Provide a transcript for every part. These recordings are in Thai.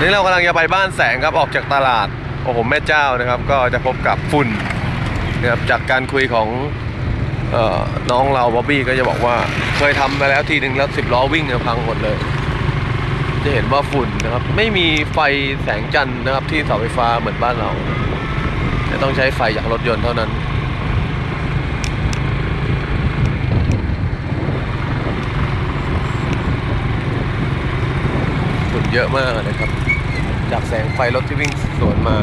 นี่เรากำลังจะไปบ้านแสงครับออกจากตลาด โอ้โหแม่เจ้านะครับ ก็จะพบกับฝุ่นนะครับจากการคุยของออน้องเราบ๊อบบี้ก็จะบอกว่าเคยทำมาแล้วทีหนึ่งแล้วสิบล้อวิ่งเนี่ยพังหมดเลย จะเห็นว่าฝุ่นนะครับ ไม่มีไฟแสงจันทร์นะครับที่เสาไฟฟ้าเหมือนบ้านเราจะต้องใช้ไฟจากรถยนต์เท่านั้น ฝุ่ นเยอะมากเลยครับ จากแสงไฟรถที่วิ่งสวนมา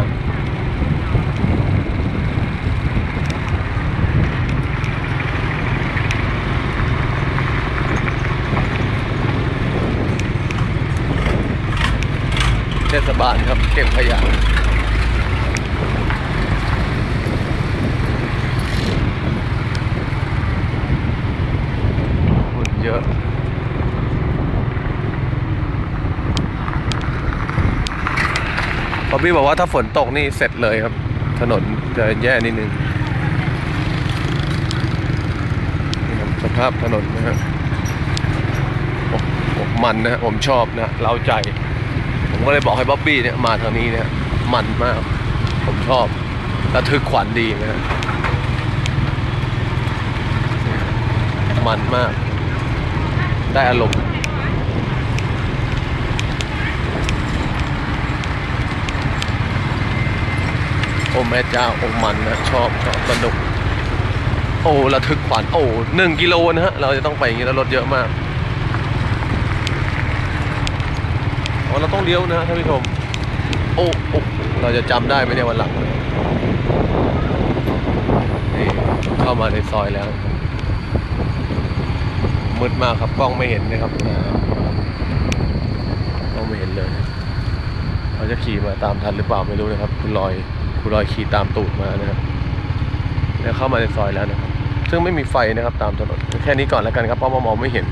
เทศบาลครับ เก็บขยะฝุ่นเยอะ บอบบี้บอกว่าถ้าฝนตกนี่เสร็จเลยครับ ถนนจะแย่นิดนึงนี่ครับสภาพถนนนะฮะโอ้โหมันนะผมชอบนะเราใจ ผมก็เลยบอกให้บ๊อบบี้เนี่ยมาทางนี้เนี่ยมันมาก ผมชอบระทึกขวัญดีนะฮะมันมาก ได้อารมณ์ แม่เจ้าโอ้มันนะชอบชอบสนุก โอ้ระทึกขวัญโอ้หนึ่งกิโลนะฮะเราจะต้องไปอย่างนี้แล้วรถเยอะมากเราต้องเลี้ยวนะฮะท่านผู้ชมโอ้โอ้เราจะจำได้ไหมเนี่ยวันหลังนี่เข้ามาในซอยแล้วมืดมากครับกล้องไม่เห็นนะครับกล้องไม่เห็นเลย เขาจะขี่มาตามทันหรือเปล่าไม่รู้นะครับ คุณลอยคุณลอยขี่ตามตูดมานะครับแล้วเข้ามาในซอยแล้วนะครับ ซึ่งไม่มีไฟนะครับตามถนนแค่นี้ก่อนแล้วกันครับเพราะมองไม่เห็น